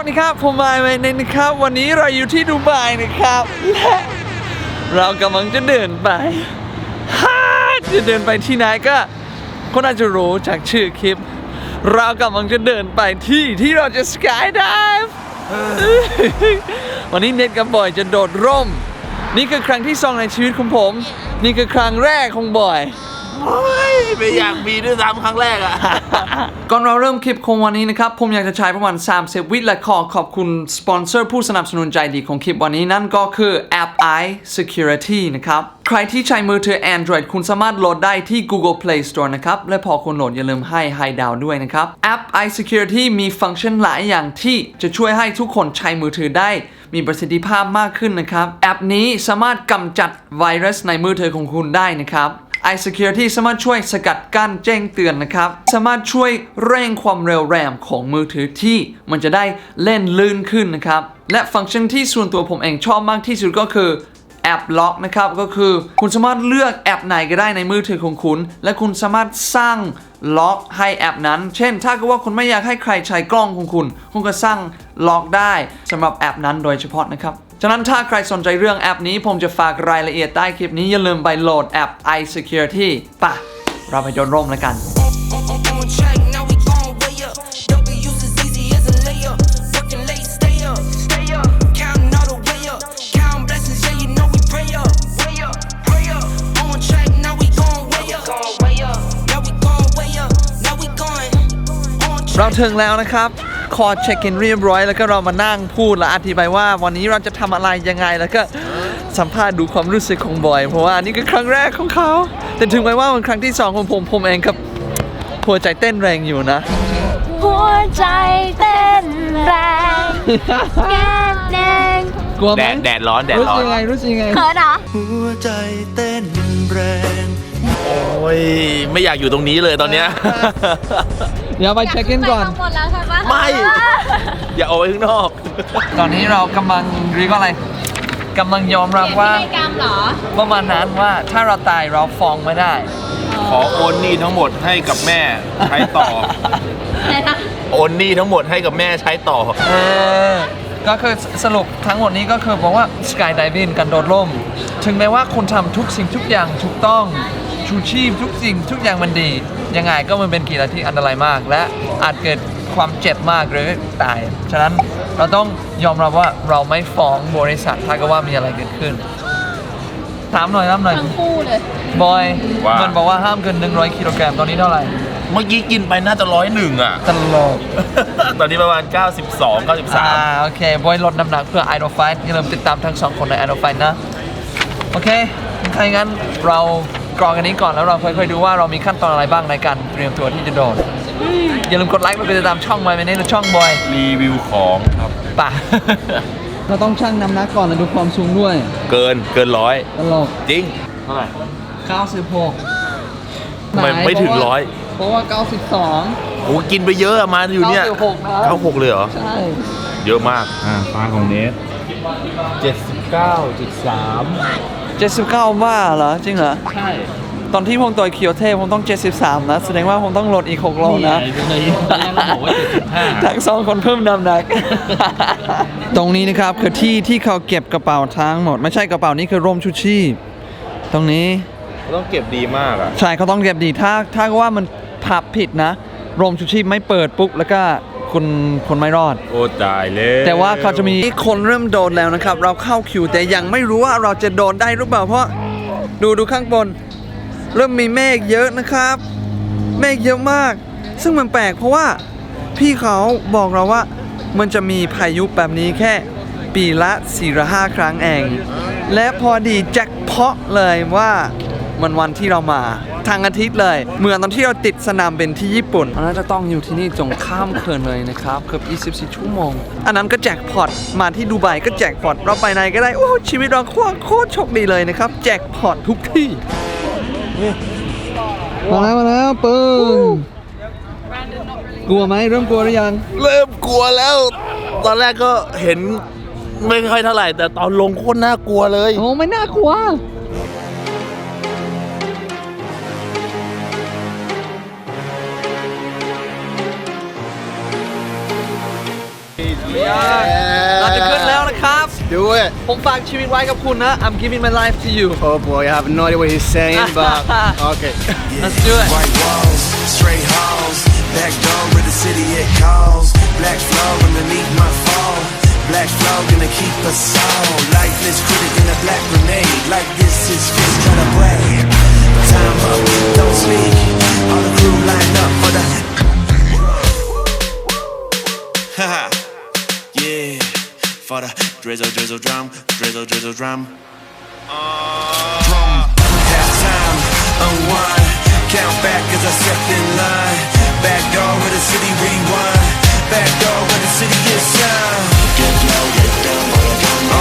วัสดีครับ ผมมายเวนนะครับ วันนี้เราอยู่ที่ดูไบนะครับ และเรากำลังจะเดินไปฮ่าจะเดินไปที่ไหนก็คนอาจจะรู้จากชื่อคลิป เรากำลังจะเดินไปที่ที่เราจะสกายดิฟวันนี้เน็ตกับบอยจะโดดร่ม นี่คือครั้งที่สองในชีวิตของผม นี่คือครั้งแรกของบอย ไม่อยากมีด้วยซ้ำครั้งแรกอะ ก่อนเราเริ่มคลิปของวันนี้นะครับ ผมอยากจะใช้ประมาณ30วิและขอขอบคุณ สปอนเซอร์ผู้สนับสนุนใจดีของคลิปวันนี้นั่นก็คือแอป i Security นะครับ ใครที่ใช้มือถือ Android คุณสามารถโหลดได้ที่ Google Play Store นะครับ และพอคุณโหลดอย่าลืมให้ High Down ด้วยนะครับ แอป i Security มีฟังก์ชันหลายอย่างที่จะช่วยให้ทุกคนใช้มือถือได้ มีประสิทธิภาพมากขึ้นนะครับ แอปนี้สามารถกำจัดไวรัสในมือถือของคุณได้นะครับ iSecurity สามารถช่วยสกัดกั้นแจ้งเตือนนะครับ สามารถช่วยเร่งความเร็วแรมของมือถือที่มันจะได้เล่นลื่นขึ้นนะครับ และฟังก์ชันที่ส่วนตัวผมเองชอบมากที่สุดก็คือแอปล็อกนะครับก็คือคุณสามารถเลือกแอปไหนก็ได้ในมือถือของคุณ และคุณสามารถสร้างล็อกให้แอปนั้น เช่น ถ้าเกิดว่าคุณไม่อยากให้ใครใช้กล้องของคุณ คุณก็สร้างล็อกได้สำหรับแอปนั้นโดยเฉพาะนะครับ ฉะนั้นถ้าใครสนใจเรื่องแอปนี้ผมจะฝากรายละเอียดใต้คลิปนี้ อย่าลืมไปโหลดแอป iSecurity ป่ะ เราไปยนร่มแล้วกัน เราถึงแล้วนะครับ คอเช็คอินเรียบร้อย แล้วก็เรามานั่งพูดและอธิบายว่า วันนี้เราจะทำอะไรยังไงแล้วก็สัมภาษณ์ดูความรู้สึกของบอย เพราะว่านี่คือครั้งแรกของเขา แต่ถึงแม้ว่ามันครั้งที่สองของผมผมเองกับหัวใจเต้นแรงอยู่นะหัวใจเต้นแรงแก้มแดงกลัวไหแดมดแดดร้อนแดดรู้ร้สึอกนยังไงรู้สึกยังไงเขินเหรอหัวใจเต้นแรง โอ้ยไม่อยากอยู่ตรงนี้เลยตอนเนี้ย เดี๋ยวไปเช็คอินก่อนหมดแล้วใช่ปะไม่ อย่าเอาไว้ข้างนอก ตอนนี้เรากำลังเรียกว่าอะไรกำลังยอมรับว่าพิธีกรรมเหรอประมาณนั้นว่าถ้าเราตายเราฟ้องไม่ได้ ขอโอนหนี้ทั้งหมดให้กับแม่ใช้ต่อ อะไรนะโอนหนี้ทั้งหมดให้กับแม่ใช้ต่อ เออก็คือสรุปทั้งหมดนี้ก็คือบอกว่าสกายได i n งกันโดดร่ม ถึงแม้ว่าคุณทำทุกสิ่งทุกอย่างถูกต้อง ชูชีพทุกสิ่งทุกอย่างมันดี ยังไงก็มันเป็นกีฬาที่อันตรายมาก และอาจเกิดความเจ็บมากหรือตาย ฉะนั้นเราต้องยอมรับว่าเราไม่ฟ้องบริษัทถ้าก็ว่ามีอะไรเกิดขึ้น ถามหน่อยถามหน่อยทั้งคู่เลยบอยว่ามั มันบอกว่าห้ามเกิน 100กิโลกรัมตอนนี้เท่าไหร่เมื่อกี้กินไปน่าจะร้อยหนึ่งอะ ตลกตอนนี้ประมาณ 92 อ่า93 โอเค บอยลดน้ำหนักเพื่อ Idol Fight อย่าลืมติดตามทั้งสองคนใน Idol Fight นะ โอเคถ้าอย่างนั้นเรา กรองอันนี้ก่อนแล้วเราค่อยๆดูว่าเรามีขั้นตอนอะไรบ้างในการเตรียมตัวที่จะโดดอย่าลืมกดไลค์ไปติดตามช่องบอยไปในช่องบอยรีวิวของครับป่ะ เราต้องชั่งน้ำหนักก่อนแล้วดูความสูงด้วย เกินเกินร้อยตลกจริงเท่าไหร่96ทำไมไม่ถึงร้อย เพราะว่า 92 โอ้กินไปเยอะอะมาอยู่เนี่ย96นะ96เลยเหรอ ใช่ เยอะมาก อ่าปลาของเนส 79.3 79ว่าเหรอ จริงเหรอ ใช่ตอนที่ผมต่อยเคียวเทผมต้อง 73 นะ แสดงว่าผมต้องลดอีก 6 โลนะในเราบอกว่า75ทั้งสองคนเพิ่มน้ำหนัก ตรงนี้นะครับคือที่ที่เขาเก็บกระเป๋าทั้งหมด ไม่ใช่กระเป๋านี้คือร่มชูชีพ ตรงนี้ต้องเก็บดีมากอะ ใช่เขาต้องเก็บดีถ้าถ้าว่ามันพับผิดนะ ร่มชูชีพไม่เปิดปุ๊บแล้วก็ คุณคุณไม่รอด โอ้ตายเลยแต่ว่าเขาจะมีคนเริ่มโดนแล้วนะครับ เราเข้าคิวแต่ยังไม่รู้ว่าเราจะโดนได้หรือเปล่าเพราะดูดูข้างบน เริ่มมีเมฆเยอะนะครับ เมฆเยอะมาก ซึ่งมันแปลกเพราะว่าพี่เขาบอกเราว่ามันจะมีพายุแบบนี้แค่ปีละ4ี่หรือห้าครั้งเอง และพอดีแจ็คเพาะเลยว่ามันวันที่เรามา ทางอาทิตย์เลย เหมือนตอนที่เราติดสนามบินที่ญี่ปุ่นเราน่าจะต้องอยู่ที่นี่จงข้ามคืนเลยนะครับเกือบ24 ชั่วโมง อันนั้นก็แจ็คพอตมาที่ดูไบก็แจ็คพอตเราไปไหนก็ได้โอ้ชีวิตเราโคตรโคตรโชคดีเลยนะครับแจ็คพอตทุกที่มาแล้วมาแล้วปึ้งกลัวไหมเริ่มกลัวหรือยัง เริ่มกลัวแล้ว ตอนแรกก็เห็นไม่ค่อยเท่าไหร่ แต่ตอนลงโคตรน่ากลัวเลย โอ้ไม่น่ากลัว เราจะขึ้นแล้วนะครับ Do it ผมฝากชีวิตไว้กับคุณนะ I'm giving my life to you Oh boy I have no idea what he's saying but okay let's do it White walls, straight halls, back door where the city it calls. Black flow underneath my fall. Black flow gonna keep us all. Lifeless critic in a black grenade. Like drizzle, drizzle drum, drizzle, drizzle drum. Drum, halftime, unwind. Count back as I step in line. Back door where the city rewind. Back door where the city is sound. Get low, get down, uh, get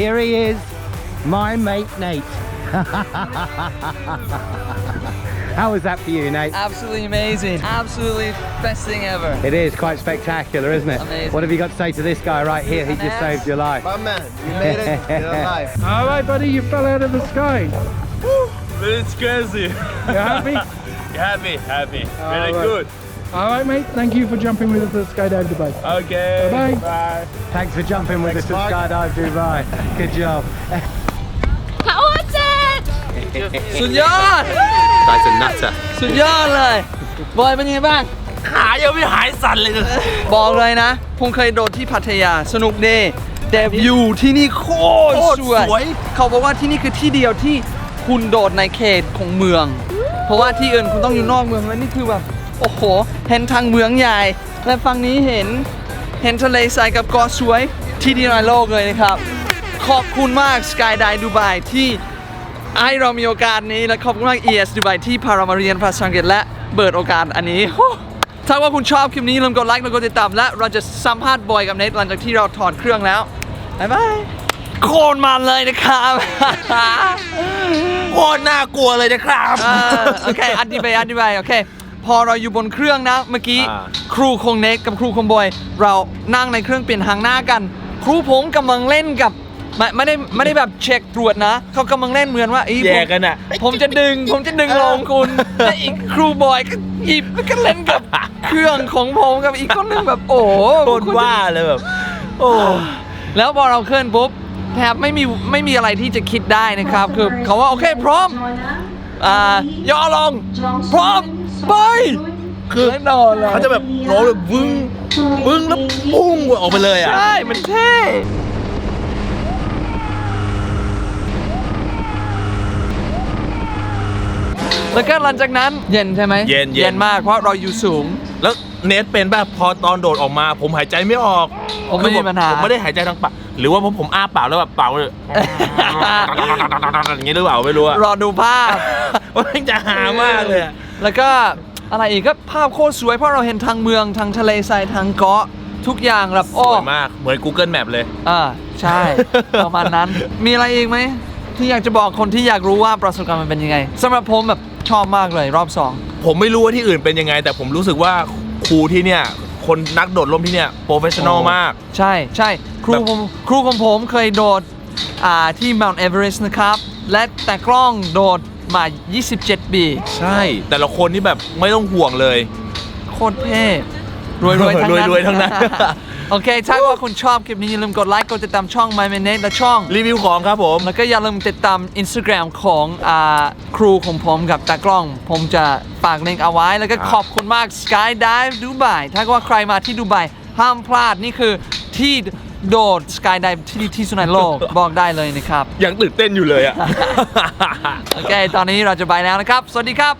here he is, my mate Nate. How was that for you, Nate? absolutely amazing absolutely best thing ever It is quite spectacular, isn't it? Amazing. What have you got to say to this guy right here? He just saved your life. My man you made it you're alive All right, buddy, you fell out of the sky. It's crazy You happy? Happy happy Very good. All right, mate. Thank you for jumping with us at Skydive Dubai. Okay Bye. bye Thanks for jumping with us at Skydive Dubai. Good job. How was it สุดยอด That's a nutter สุดยอดเลย บอยเป็นยังไงบ้าง ขายังไม่หายสั่นเลยนะบอกเลยนะ ผมเคยโดดที่พัทยาสนุกดีแต่วิวที่นี่โคตรโคตรสวยสวย เขาบอกว่าที่นี่คือที่เดียวที่คุณโดดในเขตของเมือง เพราะว่าที่อื่นคุณต้องอยู่นอกเมืองแล้วนี่คือแบบ โอ้โห เห็นทางเมืองใหญ่ และฝั่งนี้เห็นเห็นทะเลทรายกับเกาะสวยที่เดียวในโลกเลยนะครับ ขอบคุณมาก Skydive Dubai ที่ให้เรามีโอกาสนี้และขอบคุณมาก ES Dubai ที่พาเรามาเรียนภาษาอังกฤษและเปิดโอกาสอันนี้ถ้าว่าคุณชอบคลิปนี้ลืมกดไลค์และกดติดตามและเราจะสัมภาษณ์บอยกับเนทหลังจากที่เราถอดเครื่องแล้วบ๊ายบายโคตรมันเลยนะครับโคตรน่ากลัวเลยนะครับเออโอเคอธิบายอธิบายโอเค พอเราอยู่บนเครื่องนะ เมื่อกี้อ่า ครูคงเน็กกับครูคงบอย เรานั่งในเครื่องเปลี่ยนหางหน้ากัน ครูผมกำลังเล่นกับไม่ไม่ได้ไม่ได้แบบเช็คตรวจนะ เขากำลังเล่นเหมือนว่าอีแย่กันอะผมผมจะดึง ผมจะดึงลงคุณและอีกครูบอยก็หยิบแล้วก็เล่นกับเครื่องของผมกับอีกคนหนึงแบบโอ้โห โคตรว่าเลยแบบ โอ้ แล้วพอเราเคลื่อนปุ๊บแทบไม่มีไม่มีอะไรที่จะคิดได้นะครับ คือเขาว่า โอเค พร้อม อ่าย่อลง พร้อม ไป คือแน่นอนเลยเขาจะแบบร้องแบบวึ้งวึ้งแล้วปุ้งออกไปเลยอะ ใช่ มันเท่แล้วก็หลังจากนั้นเย็นใช่ไหมเย็นเย็น เย็นมากเพราะเราอยู่สูง แล้วเนทเป็นแบบพอตอนโดดออกมา ผมหายใจไม่ออกผมไม่มีปัญหา ผมไม่ได้หายใจทางปากหรือว่าเพราะผมอ้าปากแล้วแบบปากเลยอย่างนี้หรือเปล่าไม่รู้อะรอดูภาพ ว่ามันจะหามากเลยอะ แล้วก็อะไรอีกก็ภาพโคตรสวยเพราะเราเห็นทางเมืองทางทะเลทรายทางเกาะทุกอย่างแบบสโอ้วยมากเหมือน Google Map เลย อ่าใช่ ประมาณนั้น มีอะไรอีกไหม ที่อยากจะบอกคนที่อยากรู้ว่าประสบการณ์มันเป็นยังไงสำหรับผมแบบชอบมากเลยรอบสอง ผมไม่รู้ว่าที่อื่นเป็นยังไง แต่ผมรู้สึกว่าครูที่เนี่ย คนนักโดดร่มที่เนี่ยโปรเฟชชั่นอลมาก ใช่ใช่ครูแบบ ผมครูของผมเคยโดดอ่าที่ Mount Everest นะครับ และแต่กล้องโดด มา 27 ปี ใช่ แต่ละคนนี่แบบไม่ต้องห่วงเลย โคตรเท่รวยรวยๆทั้งนั้นรวยๆทั้งนั้น โอเค ถ้าว่าคุณชอบคลิปนี้อย่าลืมกดไลค์กดติดตามช่อง My m a n e t และช่อง รีวิวของครับผม แล้วก็อย่าลืมติดตาม Instagram ของอาครูของผมกับตากล้อง ผมจะฝากลิงก์เอาไว้ แล้วก็ครับขอบคุณมาก Skydive Dubai ถ้าว่าใครมาที่ดูไบห้ามพลาดนี่คือที่ โดดสกายไดที่ดีที่สุดในโลก บอกได้เลยนะครับ ยังตื่นเต้นอยู่เลยอะโอเค ตอนนี้เราจะไปแล้วนะครับ สวัสดีครับ